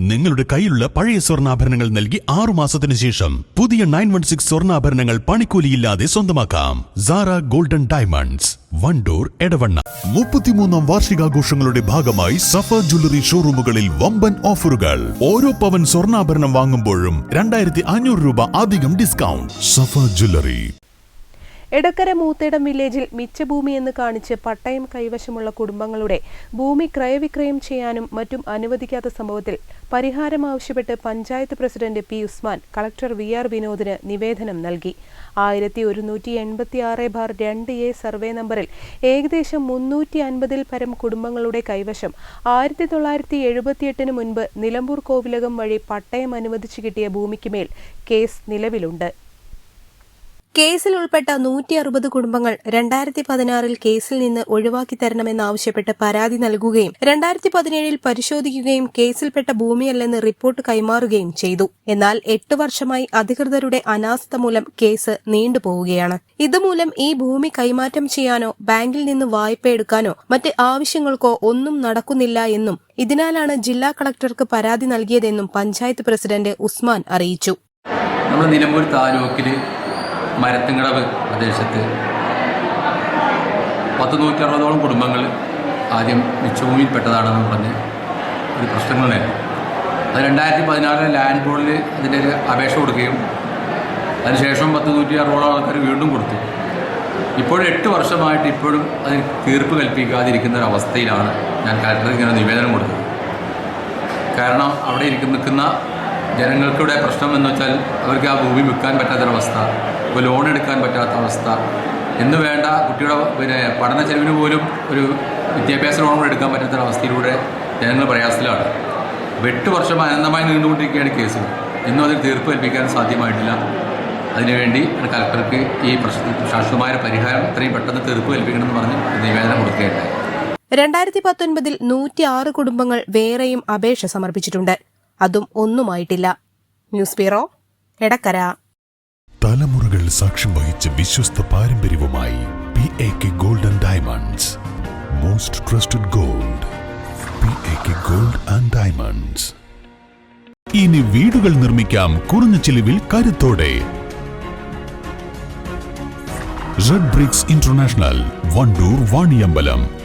നിങ്ങളുടെ കയ്യിലുള്ള പഴയ സ്വർണാഭരണങ്ങൾ നൽകി ആറു മാസത്തിന് ശേഷം പുതിയ നയൻ വൺ സിക്സ് സ്വർണാഭരണങ്ങൾ പണിക്കൂലിയില്ലാതെ സ്വന്തമാക്കാം. Sara Golden Diamonds Wandoor Edavanna. മുപ്പത്തിമൂന്നാം വാർഷികാഘോഷങ്ങളുടെ ഭാഗമായി സഫ ജ്വല്ലറി ഷോറൂമുകളിൽ വമ്പൻ ഓഫറുകൾ. ഓരോ പവൻ സ്വർണാഭരണം വാങ്ങുമ്പോഴും രണ്ടായിരത്തി അഞ്ഞൂറ് രൂപ അധികം ഡിസ്കൗണ്ട്. സഫ ജ്വല്ലറി എടക്കര മൂത്തേടം വില്ലേജിൽ മിച്ചഭൂമി എന്ന് കാണിച്ച് പട്ടയം കൈവശമുള്ള കുടുംബങ്ങളുടെ ഭൂമി ക്രയവിക്രയം ചെയ്യാനും മറ്റും അനുവദിക്കാത്ത സംഭവത്തിൽ പരിഹാരം ആവശ്യപ്പെട്ട് panchayat president P Usman collector V R വിനോദിന് നിവേദനം നൽകി. ആയിരത്തി ഒരുന്നൂറ്റി എൺപത്തി ആറ് ബാർ രണ്ട് എ സർവേ നമ്പറിൽ ഏകദേശം മുന്നൂറ്റി അൻപതിൽ പരം കുടുംബങ്ങളുടെ കൈവശം ആയിരത്തി തൊള്ളായിരത്തി എഴുപത്തിയെട്ടിന് മുൻപ് നിലമ്പൂർ കോവിലകം വഴി പട്ടയം അനുവദിച്ചു കിട്ടിയ ഭൂമിക്ക് മേൽ കേസ് നിലവിലുണ്ട്. കേസിൽ ഉൾപ്പെട്ട നൂറ്റി അറുപത് കുടുംബങ്ങൾ രണ്ടായിരത്തി പതിനാറിൽ കേസിൽ നിന്ന് ഒഴിവാക്കി തരണമെന്നാവശ്യപ്പെട്ട് പരാതി നൽകുകയും രണ്ടായിരത്തി പതിനേഴിൽ പരിശോധിക്കുകയും കേസിൽപ്പെട്ട ഭൂമിയല്ലെന്ന് റിപ്പോർട്ട് കൈമാറുകയും ചെയ്തു. എന്നാൽ എട്ട് വർഷമായി അധികൃതരുടെ അനാസ്ഥ മൂലം കേസ് നീണ്ടുപോവുകയാണ്. ഇതുമൂലം ഈ ഭൂമി കൈമാറ്റം ചെയ്യാനോ ബാങ്കിൽ നിന്ന് വായ്പ എടുക്കാനോ മറ്റ് ആവശ്യങ്ങൾക്കോ ഒന്നും നടക്കുന്നില്ല എന്നും ഇതിനാലാണ് ജില്ലാ കളക്ടർക്ക് പരാതി നൽകിയതെന്നും പഞ്ചായത്ത് പ്രസിഡന്റ് ഉസ്മാൻ അറിയിച്ചു. നിലമ്പൂർ താലൂക്കിൽ മരത്തിങ്കടവ് പ്രദേശത്ത്. പത്ത് നൂറ്റി അറുപതോളം കുടുംബങ്ങൾ ആദ്യം മിച്ചഭൂമിയിൽപ്പെട്ടതാണെന്ന് പറഞ്ഞ് ഒരു പ്രശ്നങ്ങൾ പ്രശ്നങ്ങളുണ്ടായിരുന്നു അത് രണ്ടായിരത്തി പതിനാറിലെ ലാൻഡ് ബോർഡിൽ അതിന്റെ ഒരു അപേക്ഷ കൊടുക്കുകയും അതിനുശേഷം പത്ത് നൂറ്റി അറുപതോളം ആൾക്കാർ വീണ്ടും കൊടുത്തു. ഇപ്പോഴും എട്ട് വർഷമായിട്ട് ഇപ്പോഴും അതിന് തീർപ്പ് കൽപ്പിക്കാതിരിക്കുന്ന ഒരു അവസ്ഥയിലാണ് ഞാൻ കലക്ടർക്ക് ഇങ്ങനെ നിവേദനം കൊടുത്തത്. കാരണം അവിടെ ഇരിക്കുന്ന നിൽക്കുന്ന ജനങ്ങൾക്കിവിടെ പ്രശ്നം എന്ന് വെച്ചാൽ അവർക്ക് ആ ഭൂമി വിൽക്കാൻ പറ്റാത്തൊരവസ്ഥ ഇപ്പോൾ ലോൺ എടുക്കാൻ പറ്റാത്ത അവസ്ഥ എന്ന് വേണ്ട കുട്ടിയുടെ പിന്നെ പഠന ചെലവിന് പോലും ഒരു വിദ്യാഭ്യാസ ലോൺ കൂടെ എടുക്കാൻ പറ്റാത്തൊരവസ്ഥയിലൂടെ ജനങ്ങൾ പ്രയാസത്തിലാണ്. എട്ട് വർഷം അനന്തമായി നീണ്ടുകൊണ്ടിരിക്കുകയാണ് കേസ്. ഇന്നും അതിൽ തീർപ്പ് കൽപ്പിക്കാൻ സാധ്യമായിട്ടില്ല. അതിനുവേണ്ടി കലക്ടർക്ക് ഈ പ്രശ്നത്തിൽ ശാശ്വതമായ പരിഹാരം എത്രയും പെട്ടെന്ന് തീർപ്പ് കൽപ്പിക്കണമെന്ന് പറഞ്ഞ് നിവേദനം കൊടുക്കുകയുണ്ടായി. രണ്ടായിരത്തി പത്തൊൻപതിൽ നൂറ്റി ആറ് കുടുംബങ്ങൾ വേറെയും അപേക്ഷ സമർപ്പിച്ചിട്ടുണ്ട്. അതും ഒന്നുമായിട്ടില്ല. News bureau Edakkara. തലമുറകൾ സാക്ഷ്യം വഹിച്ച വിശ്വസ്ത പാരമ്പര്യവുമായി P A K Golden Diamonds most trusted gold P A K gold and diamonds ഇനി വീടുകൾ നിർമ്മിക്കാം കുറഞ്ഞ ചിലവിൽ കരുത്തോടെ. Red bricks international Wandoor Vaniyambalam.